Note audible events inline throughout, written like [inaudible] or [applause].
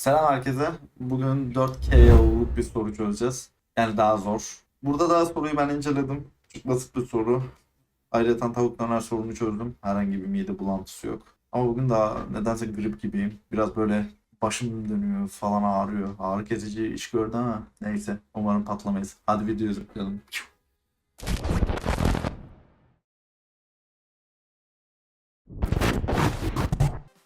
Selam herkese. Bugün 4KO'luk bir soru çözeceğiz. Yani daha zor. Burada daha soruyu ben inceledim. Çok basit bir soru. Ayrıca tavuk döner sorunu çözdüm. Herhangi bir mide bulantısı yok. Ama bugün daha nedense grip gibiyim. Biraz böyle başım dönüyor falan ağrıyor. Ağrı kesici iş gördü ama neyse. Umarım patlamayız. Hadi videoyu zıplayalım.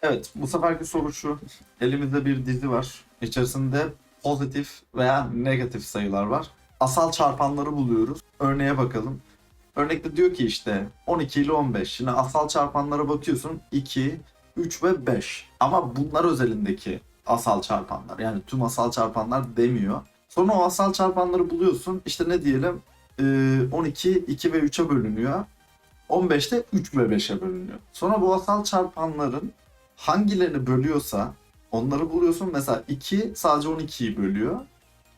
Evet, bu seferki soru şu. Elimizde bir dizi var. İçerisinde pozitif veya negatif sayılar var. Asal çarpanları buluyoruz. Örneğe bakalım. Örnekte diyor ki işte 12 ile 15. Şimdi asal çarpanlara bakıyorsun 2, 3 ve 5. Ama bunlar özelindeki asal çarpanlar. Yani tüm asal çarpanlar demiyor. Sonra o asal çarpanları buluyorsun. İşte ne diyelim Ee, 12, 2 ve 3'e bölünüyor. 15'te 3 ve 5'e bölünüyor. Sonra bu asal çarpanların hangilerini bölüyorsa onları buluyorsun. Mesela 2 sadece 12'yi bölüyor.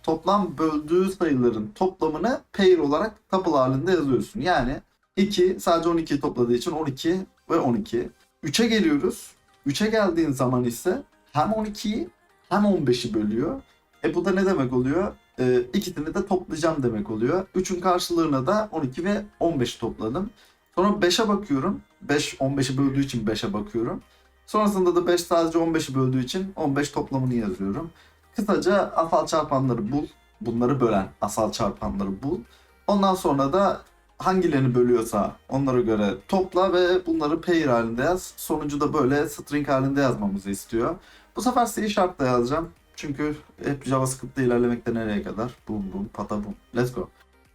Toplam böldüğü sayıların toplamını pair olarak tuple halinde yazıyorsun. Yani 2 sadece 12'yi topladığı için 12 ve 12. 3'e geliyoruz. 3'e geldiğin zaman ise hem 12'yi hem 15'i bölüyor. E bu da ne demek oluyor? E, ikisini de toplayacağım demek oluyor. 3'ün karşılığına da 12 ve 15'i topladım. Sonra 5'e bakıyorum. 5 15'i böldüğü için 5'e bakıyorum. Sonrasında da 5 sadece 15'i böldüğü için 15 toplamını yazıyorum. Kısaca asal çarpanları bul. Bunları bölen asal çarpanları bul. Ondan sonra da hangilerini bölüyorsa onlara göre topla ve bunları pair halinde yaz. Sonucu da böyle string halinde yazmamızı istiyor. Bu sefer C Sharp'ta yazacağım. Çünkü hep JavaScript'te ilerlemekte nereye kadar? Bum bum pata bum. Let's go.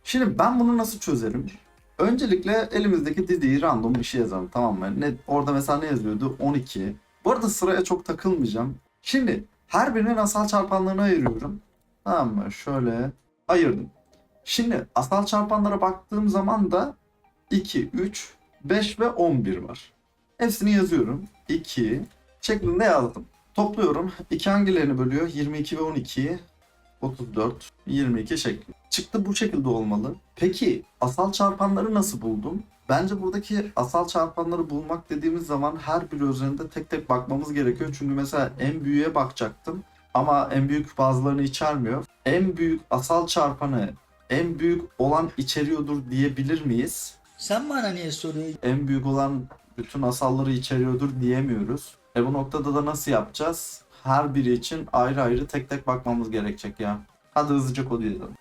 Şimdi ben bunu nasıl çözerim? Öncelikle elimizdeki diziyi random bir şey yazalım tamam mı? Ne, orada mesela ne yazıyordu? 12. Bu arada sıraya çok takılmayacağım. Şimdi her birinin asal çarpanlarını ayırıyorum. Tamam mı? Şöyle ayırdım. Şimdi asal çarpanlara baktığım zaman da 2, 3, 5 ve 11 var. Hepsini yazıyorum. 2 şeklinde yazdım. Topluyorum. 2 hangilerini bölüyor? 22 ve 12'yi. 34, 22 şeklinde. Çıktı bu şekilde olmalı. Peki asal çarpanları nasıl buldum? Bence buradaki asal çarpanları bulmak dediğimiz zaman her biri üzerinde tek tek bakmamız gerekiyor. Çünkü mesela en büyüğe bakacaktım ama en büyük bazılarını içermiyor. En büyük asal çarpanı en büyük olan içeriyordur diyebilir miyiz? Sen bana niye soruyorsun? En büyük olan bütün asalları içeriyordur diyemiyoruz. E bu noktada da nasıl yapacağız? Her biri için ayrı ayrı tek tek bakmamız gerekecek ya. Hadi hızlıca kodu yazalım.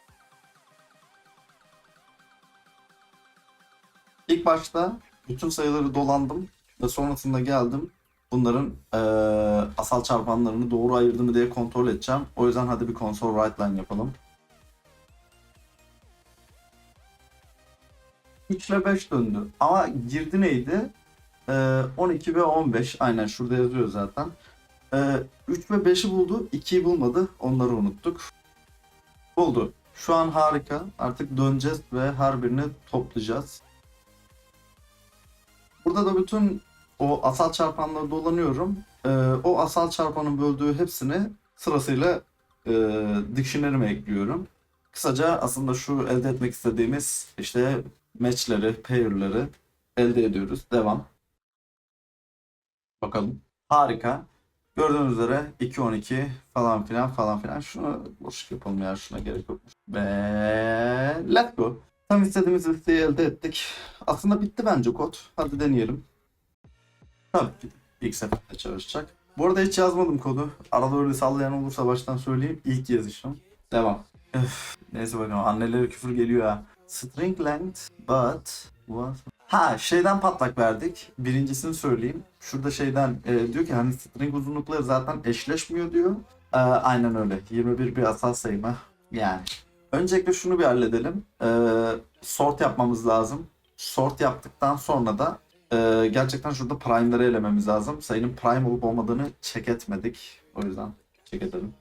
İlk başta bütün sayıları dolandım ve sonrasında geldim. Bunların eee, asal çarpanlarını doğru ayırdı mı diye kontrol edeceğim. O yüzden hadi bir console write line yapalım. 3 ile 5 döndü. Ama girdi neydi? Ee, 12 ve 15. Aynen şurada yazıyor zaten. Ee, 3 ve 5'i buldu. 2'yi bulmadı. Onları unuttuk. Buldu. Şu an harika. Artık döneceğiz ve her birini toplayacağız. Burada da bütün o asal çarpanları dolanıyorum. Ee, o asal çarpanın böldüğü hepsini sırasıyla e, ekliyorum. Kısaca aslında şu elde etmek istediğimiz işte match'leri, pair'ları elde ediyoruz. Devam. Bakalım. Harika. Gördüğünüz üzere 2 12 falan filan falan filan. Şunu boş yapalım ya şuna gerek yok. Ve let's go. Tam istediğimiz listeyi elde ettik. Aslında bitti bence kod. Hadi deneyelim. Tabii ki. İlk seferde çalışacak. Bu arada hiç yazmadım kodu. Arada öyle sallayan olursa baştan söyleyeyim. İlk yazışım. Devam. Öf, neyse bakalım annelere küfür geliyor ha. String length but what? Ha şeyden patlak verdik. Birincisini söyleyeyim. Şurada şeyden e, diyor ki hani string uzunlukları zaten eşleşmiyor diyor. E, aynen öyle. 21 bir asal sayımı. Yani. Öncelikle şunu bir halledelim. E, sort yapmamız lazım. Sort yaptıktan sonra da e, gerçekten şurada prime'ları elememiz lazım. Sayının prime olup olmadığını check etmedik. O yüzden check edelim.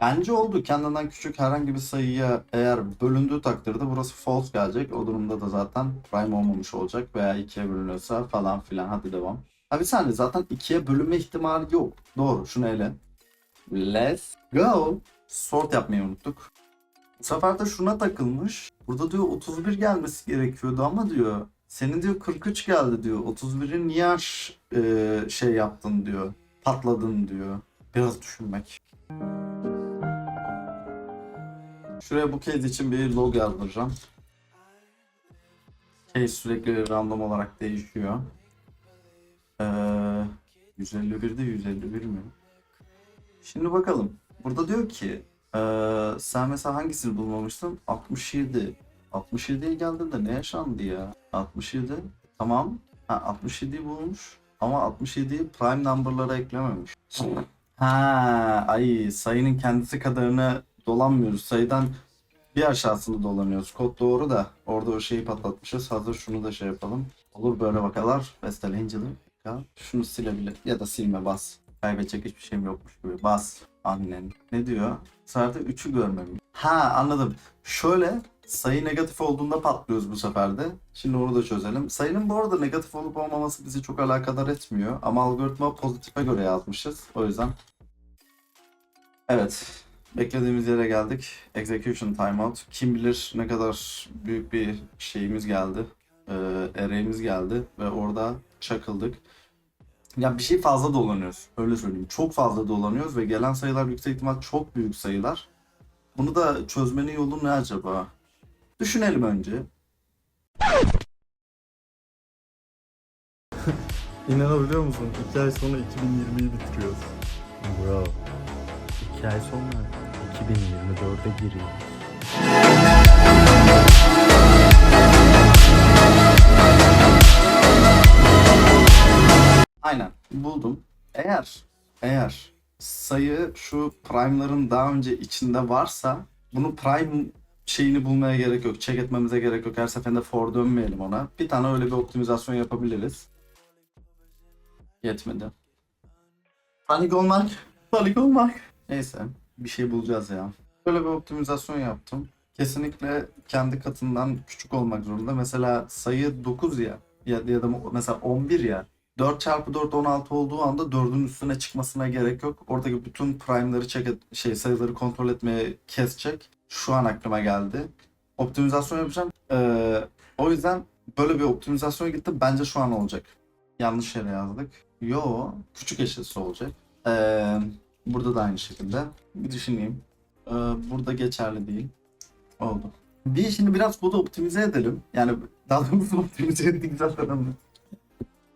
Bence oldu. Kendinden küçük herhangi bir sayıya eğer bölündüğü takdirde burası false gelecek. O durumda da zaten prime olmamış olacak veya ikiye bölünüyorsa falan filan. Hadi devam. Ha bir saniye zaten ikiye bölünme ihtimali yok. Doğru şunu ele. Let's go. Sort yapmayı unuttuk. Bu sefer de şuna takılmış. Burada diyor 31 gelmesi gerekiyordu ama diyor senin diyor 43 geldi diyor. 31'i niye e, şey yaptın diyor. patladın diyor. Biraz düşünmek. Şuraya bu case için bir log yazdıracağım. Case sürekli random olarak değişiyor. Ee, 151'de 151 mi? Şimdi bakalım. Burada diyor ki ee, sen mesela hangisini bulmamıştın? 67. 67'ye geldiğinde ne yaşandı ya? 67. Tamam. Ha 67'yi bulmuş. Ama 67'yi prime number'lara eklememiş. Ha, ay sayının kendisi kadarını dolanmıyoruz. Sayıdan bir aşağısını dolanıyoruz. Kod doğru da orada o şeyi patlatmışız. Hazır şunu da şey yapalım. Olur böyle vakalar. De ya şunu silebilir ya da silme bas. Kaybedecek hiçbir şeyim yokmuş gibi. Bas annen. Ne diyor? Sadece 3'ü görmemiş. Ha anladım. Şöyle sayı negatif olduğunda patlıyoruz bu sefer de. Şimdi onu da çözelim. Sayının bu arada negatif olup olmaması bizi çok alakadar etmiyor. Ama algoritma pozitife göre yazmışız. O yüzden. Evet. Beklediğimiz yere geldik. Execution timeout. Kim bilir ne kadar büyük bir şeyimiz geldi. Ee, array'imiz geldi. Ve orada çakıldık. Ya bir şey fazla dolanıyoruz. Öyle söyleyeyim. Çok fazla dolanıyoruz ve gelen sayılar yüksek ihtimal çok büyük sayılar. Bunu da çözmenin yolu ne acaba? Düşünelim önce. [laughs] İnanabiliyor musun? 2 ay sonra 2020'yi bitiriyoruz. Bro. 2 ay sonra 2024'e giriyoruz. Aynen buldum. Eğer eğer sayı şu prime'ların daha önce içinde varsa bunu prime şeyini bulmaya gerek yok. Check etmemize gerek yok. Her seferinde for dönmeyelim ona. Bir tane öyle bir optimizasyon yapabiliriz. Yetmedi. Panik olmak. Panik olmak. Neyse bir şey bulacağız ya. Böyle bir optimizasyon yaptım. Kesinlikle kendi katından küçük olmak zorunda. Mesela sayı 9 ya. Ya, ya da mesela 11 ya. 4 çarpı 4 16 olduğu anda 4'ün üstüne çıkmasına gerek yok. Oradaki bütün prime'ları et, şey sayıları kontrol etmeye kesecek. Şu an aklıma geldi. Optimizasyon yapacağım. Ee, o yüzden böyle bir optimizasyon gitti. Bence şu an olacak. Yanlış yere yazdık. Yo, küçük eşitsi olacak. Ee, burada da aynı şekilde. Bir düşüneyim. Ee, burada geçerli değil. Oldu. Bir şimdi biraz kodu optimize edelim. Yani daha doğrusu [laughs] optimize ettik zaten ama.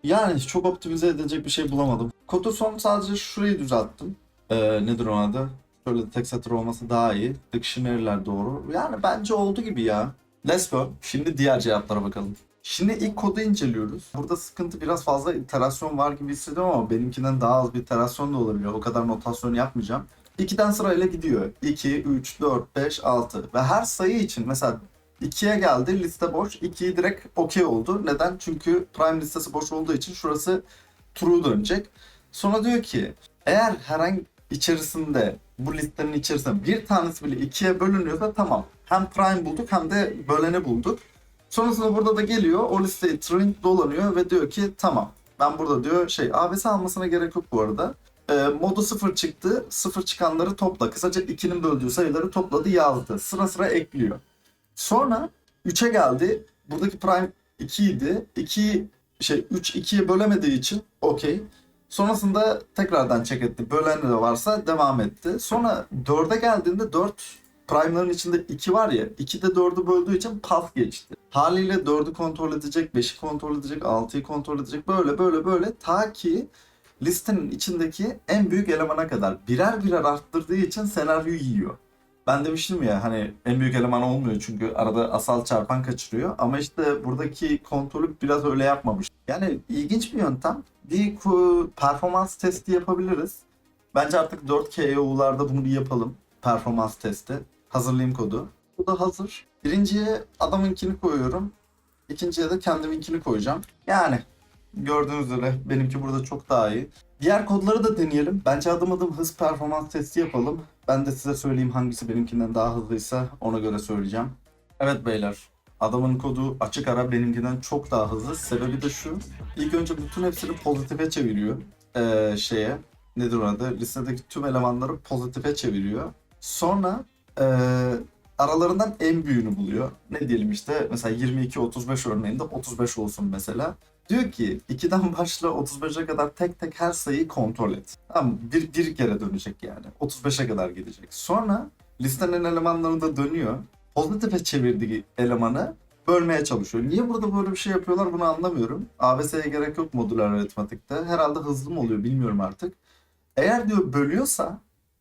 Yani çok optimize edilecek bir şey bulamadım. Kodu son sadece şurayı düzelttim. Ee, nedir o adı? Şöyle tek satır olması daha iyi. Dictionary'ler doğru. Yani bence oldu gibi ya. Let's go. Şimdi diğer cevaplara bakalım. Şimdi ilk kodu inceliyoruz. Burada sıkıntı biraz fazla iterasyon var gibi hissediyorum ama benimkinden daha az bir iterasyon da olabilir. O kadar notasyon yapmayacağım. 2'den sırayla gidiyor. 2, 3, 4, 5, 6. Ve her sayı için mesela 2'ye geldi liste boş. 2'yi direkt okey oldu. Neden? Çünkü prime listesi boş olduğu için şurası true dönecek. Sonra diyor ki eğer herhangi içerisinde bu listenin içerisinde bir tanesi bile ikiye bölünüyorsa tamam. Hem prime bulduk hem de böleni bulduk. Sonrasında burada da geliyor o listeyi string dolanıyor ve diyor ki tamam. Ben burada diyor şey ABS almasına gerek yok bu arada. Ee, modu 0 çıktı. 0 çıkanları topla. Kısaca 2'nin böldüğü sayıları topladı yazdı. Sıra sıra ekliyor. Sonra 3'e geldi. Buradaki prime 2 idi. 2 şey 3 2'ye bölemediği için okey. Sonrasında tekrardan check etti. Bölen de varsa devam etti. Sonra 4'e geldiğinde 4 prime'ların içinde 2 var ya. 2 de 4'ü böldüğü için pas geçti. Haliyle 4'ü kontrol edecek, 5'i kontrol edecek, 6'yı kontrol edecek. Böyle böyle böyle ta ki listenin içindeki en büyük elemana kadar birer birer arttırdığı için senaryoyu yiyor. Ben demiştim ya hani en büyük eleman olmuyor çünkü arada asal çarpan kaçırıyor. Ama işte buradaki kontrolü biraz öyle yapmamış. Yani ilginç bir yöntem. Bir performans testi yapabiliriz. Bence artık 4 KO'larda bunu yapalım. Performans testi. Hazırlayayım kodu. Bu da hazır. Birinciye adamınkini koyuyorum. İkinciye de kendiminkini koyacağım. Yani gördüğünüz üzere benimki burada çok daha iyi. Diğer kodları da deneyelim. Bence adım adım hız performans testi yapalım. Ben de size söyleyeyim hangisi benimkinden daha hızlıysa ona göre söyleyeceğim. Evet beyler. Adamın kodu açık ara benimkinden çok daha hızlı. Sebebi de şu. İlk önce bütün hepsini pozitife çeviriyor. Ee, şeye. Nedir o adı? Listedeki tüm elemanları pozitife çeviriyor. Sonra ee, aralarından en büyüğünü buluyor. Ne diyelim işte mesela 22-35 örneğinde 35 olsun mesela. Diyor ki 2'den [laughs] başla 35'e kadar tek tek her sayıyı kontrol et. Tamam bir, bir kere dönecek yani. 35'e kadar gidecek. Sonra listenin elemanlarını da dönüyor. Pozitife çevirdiği elemanı bölmeye çalışıyor. Niye burada böyle bir şey yapıyorlar bunu anlamıyorum. ABS'ye gerek yok modüler aritmatikte. Herhalde hızlı mı oluyor bilmiyorum artık. Eğer diyor bölüyorsa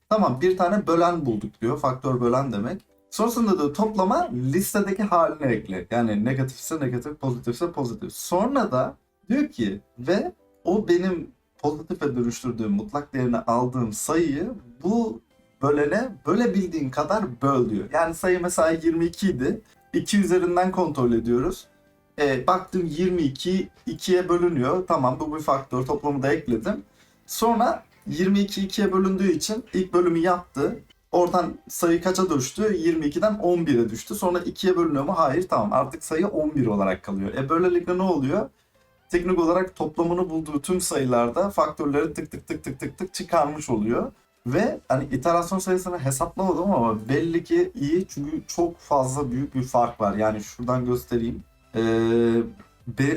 tamam bir tane bölen bulduk diyor. Faktör bölen demek. Sonrasında diyor toplama listedeki haline ekle. Yani negatifse negatif, pozitifse pozitif. Sonra da diyor ki ve o benim pozitife dönüştürdüğüm mutlak değerini aldığım sayıyı bu bölene bölebildiğin kadar böl diyor. Yani sayı mesela 22 idi. 2 üzerinden kontrol ediyoruz. E, baktım 22 2'ye bölünüyor. Tamam bu bir faktör toplamı da ekledim. Sonra 22 2'ye bölündüğü için ilk bölümü yaptı. Oradan sayı kaça düştü? 22'den 11'e düştü. Sonra 2'ye bölünüyor mu? Hayır tamam artık sayı 11 olarak kalıyor. E böylelikle ne oluyor? Teknik olarak toplamını bulduğu tüm sayılarda faktörleri tık tık tık tık tık tık çıkarmış oluyor. Ve hani iterasyon sayısını hesaplamadım ama belli ki iyi çünkü çok fazla büyük bir fark var. Yani şuradan göstereyim. Ee,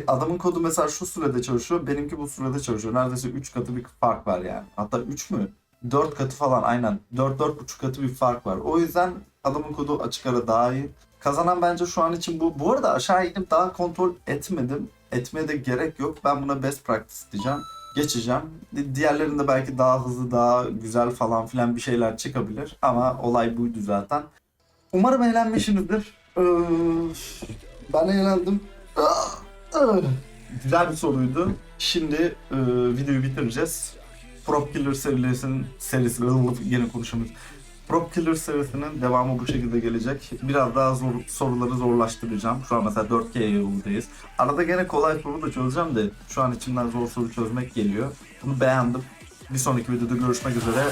adamın kodu mesela şu sürede çalışıyor, benimki bu sürede çalışıyor. Neredeyse 3 katı bir fark var yani. Hatta 3 mü? 4 katı falan aynen. 4-4,5 katı bir fark var. O yüzden adamın kodu açık ara daha iyi. Kazanan bence şu an için bu. Bu arada aşağı inip daha kontrol etmedim. Etmeye de gerek yok. Ben buna best practice diyeceğim. Geçeceğim. Di- Diğerlerinde belki daha hızlı, daha güzel falan filan bir şeyler çıkabilir. Ama olay buydu zaten. Umarım eğlenmişsinizdir. Ben eğlendim. Güzel bir soruydu. Şimdi videoyu bitireceğiz. Prop Killer serisinin serisi yine konuşamıyoruz. Prop Killer serisinin devamı bu şekilde gelecek. Biraz daha zor soruları zorlaştıracağım. Şu an mesela 4K yolundayız. Arada gene kolay soru da çözeceğim de şu an içimden zor soru çözmek geliyor. Bunu beğendim. Bir sonraki videoda görüşmek üzere.